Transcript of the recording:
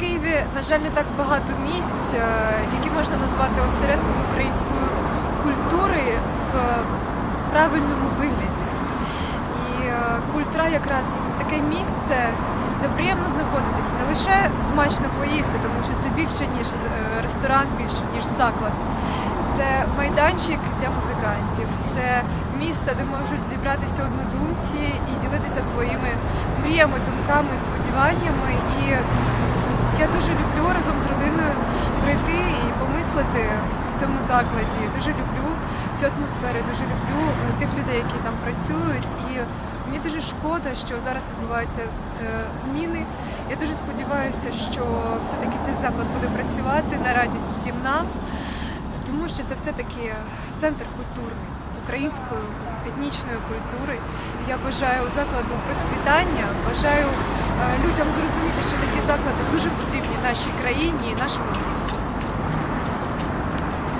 Києві, на жаль, не так багато місць, е, які можна назвати осередком української культури в е, правильному вигляді. І е, культура якраз таке місце, де приємно знаходитись, не лише смачно поїсти, тому що це більше ніж ресторан, більше ніж заклад. Це майданчик для музикантів, це місце, де можуть зібратися однодумці і ділитися своїми мріями, думками, сподіваннями. І разом з родиною прийти і помислити в цьому закладі. Дуже люблю цю атмосферу, дуже люблю е, тих людей, які там працюють. І мені дуже шкода, що зараз відбуваються е, зміни. Я дуже сподіваюся, що все-таки цей заклад буде працювати на радість всім нам, тому що це все-таки центр культури, української етнічної культури. Я бажаю закладу процвітання, бажаю е, людям зрозуміти, що заклади дуже потрібні нашій країні і нашому місту.